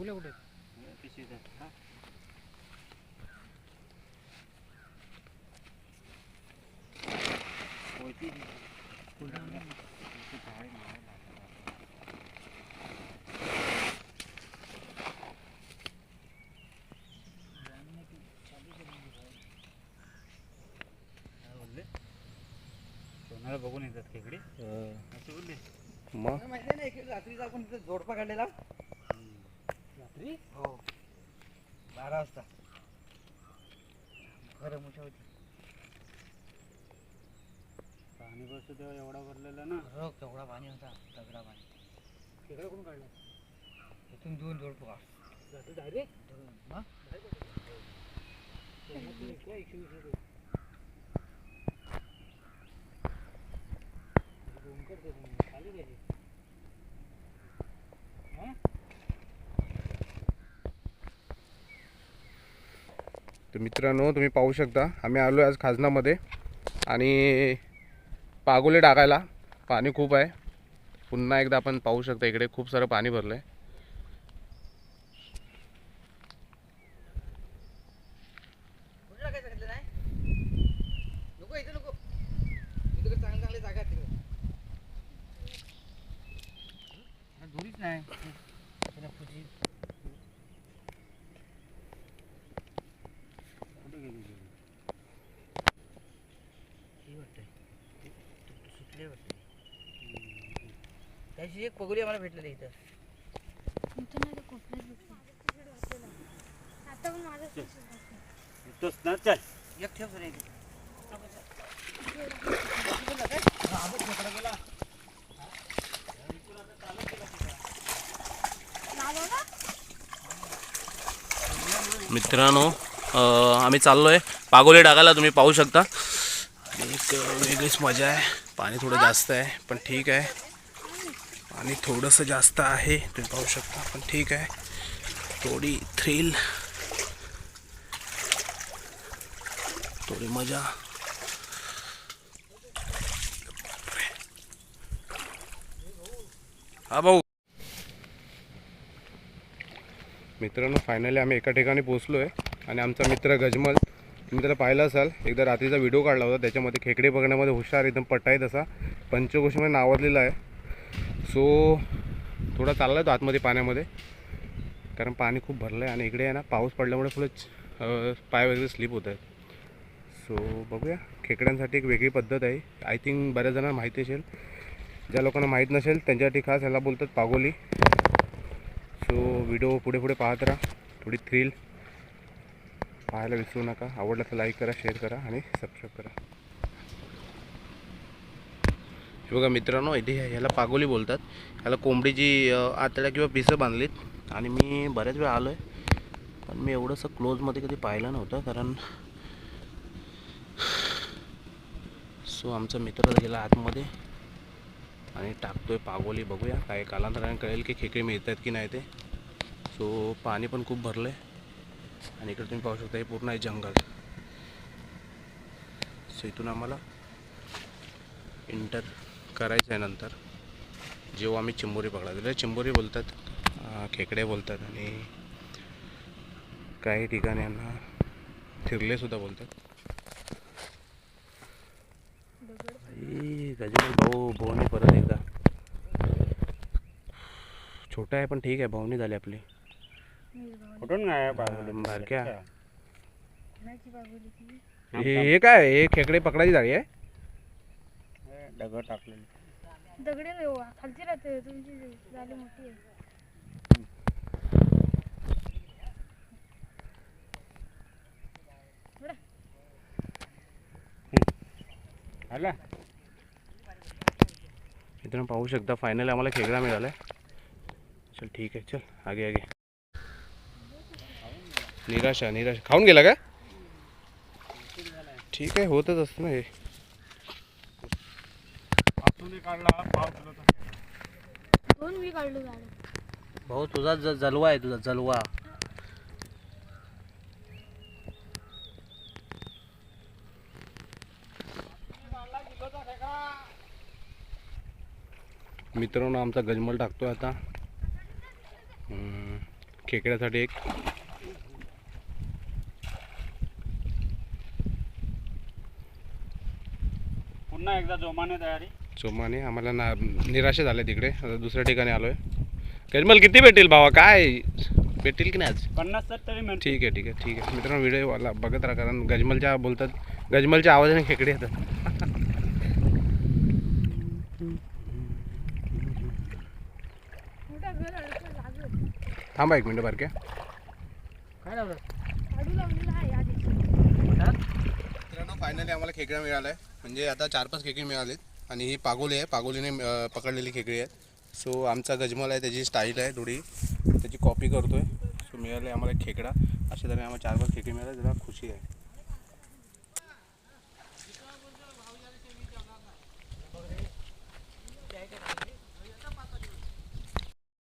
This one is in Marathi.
बघूया कुठे बघून येतात खेकडे. मग? माहिती नाही की रात्रीचा आपण तिथे जोडपा काढलेला. रात्री हो. बारा वाजता. खरं मोठ्या होती. पाणी बसतो तेव्हा एवढा भरलेला ना. हो केवढा पाणी होता. दगडा पाणी. तिकडे कोण काढला? इथून दोन जोडपा डायरेक्ट मग एकशे वीस रुपये तुम्ही. खाली गेली. तर मित्रांनो तुम्ही पाहू शकता आम्ही आलो आज खाजनामध्ये. आणि पागोले टाकायला पाणी खूप आहे. पुन्हा एकदा आपण पाहू शकता इकडे खूप सारं पाणी भरलं आहे नाही नको इथे नको इथे चांगले चांगले जागा आहेत तिकडे दोरीच नाही त्याला फुजी कुठे गेली ती? ही वाटते सुटले वाटते त्याची एक पगडी आम्हाला भेटलेली इथं इथं. ना चल एक ठेव सर एक मित्रांनो आम्ही चाललो आहे पागोले टाकायला तुम्ही पाहू शकता. एक वेगळीच मजा आहे. पाणी थोडं जास्त आहे पण ठीक आहे. पाणी थोडंसं जास्त आहे तुम्ही पाहू शकता. पण ठीक आहे. थोडी थ्रिल थोडी मजा. हा भाऊ. मित्रांनो फायनली आम्ही एका ठिकाणी पोचलो आहे आणि आमचा मित्र गजमल तुम्ही त्याला पाहिलं असाल एकदा रात्रीचा व्हिडिओ काढला होता. त्याच्यामध्ये खेकडे बघण्यामध्ये हुशार एकदम पट्टा आहे तसा. पंचकोशीमध्ये नावाजलेला आहे. सो थोडा चालला आहे तो आतमध्ये पाण्यामध्ये. कारण पाणी खूप भरलं आहे आणि इकडे आहे ना पाऊस पडल्यामुळे थोडं पाय वगैरे स्लिप होत आहेत. सो बघूया. खेकड्यांसाठी एक वेगळी पद्धत आहे. आय थिंक बऱ्याच जणांना माहिती असेल. ज्या लोकांना माहीत नसेल त्यांच्यासाठी खास ह्याला बोलतात पागोली. सो व्हिडिओ पुढे पुढे पाहत राहा. थोडी थ्रिल पाहायला विसरू नका. आवडलं तर लाईक करा शेअर करा आणि सबस्क्राईब करा. हे बघा मित्रांनो इथे ह्याला पागोली बोलतात. ह्याला कोंबडीची आतड्या किंवा पिसं बांधलीत. आणि मी बऱ्याच वेळा आलो आहे पण मी एवढंसं क्लोजमध्ये कधी पाहिलं नव्हतं कारण सो आमचा मित्र गेला आतमध्ये आणि टाकतोय पागोली. बघूया काय कालांतराने कळेल की खेकडे मिळतात की नाही ते. सो पाणी पण खूप भरलं आहे आणि इकडे तुम्ही पाहू शकता हे पूर्ण आहे जंगल. सो इथून आम्हाला इंटर करायचं आहे नंतर जेव्हा आम्ही चिंबोरी पकडा त्याला चिंबोरी बोलतात खेकडे बोलतात आणि काही ठिकाणी यांना थिरलेसुद्धा बोलतात. गजमल भाऊ भवनी परत एकदा. छोटा आहे पण ठीक आहे भवनी झाली आपली. कुठून काय बारक्या? हे हे काय हे खेकडे पकडायची जाळी आहे? दगड टाकलेले. दगडे नाही हो, खालची राहते तुमची झाली मोठी आहे. आला. मित्रांनो पाहू शकता फायनल आम्हाला खेकडा मिळाला चल ठीक आहे चल आगे आगे. निराशा निराशा. खाऊन गेला का? ठीक आहे होतच असतं ना हे. दोन काढलो भाऊ तुझा ज जलवा आहे तुझा जलवा. मित्रांनो आमचा गजमल टाकतोय आता. हम्म, खेकड्यासाठी एक. पुन्हा एकदा जोमाने तयारी. चोमाने आम्हाला ना निराशा झाल्या तिकडे. आता दुसऱ्या ठिकाणी आलो आहे गजमल किती भेटेल भावा? काय? भेटेल की नाही आज? पन्नास तर तरी ठीक आहे ठीक आहे ठीक आहे. मित्रांनो व्हिडिओ बघत राहा कारण गजमलच्या बोलतात गजमलच्या आवाजाने खेकडे येतात. थांबा एक मिनटं बारक्या. काय लावलं मित्रांनो फायनली आम्हाला खेकड्या मिळाल्या. आहे म्हणजे आता चार पाच खेकडी मिळालेत. आणि ही पागोली आहे. पागोलीने पकडलेली खेकडी आहे. सो आमचा गजमल आहे त्याची स्टाईल आहे थोडी. त्याची कॉपी करतो आहे सो मिळाले आम्हाला खेकडा. अशा तऱ्हेने आम्हाला चार पाच खेकडी मिळाल्या. त्याला खुशी आहे.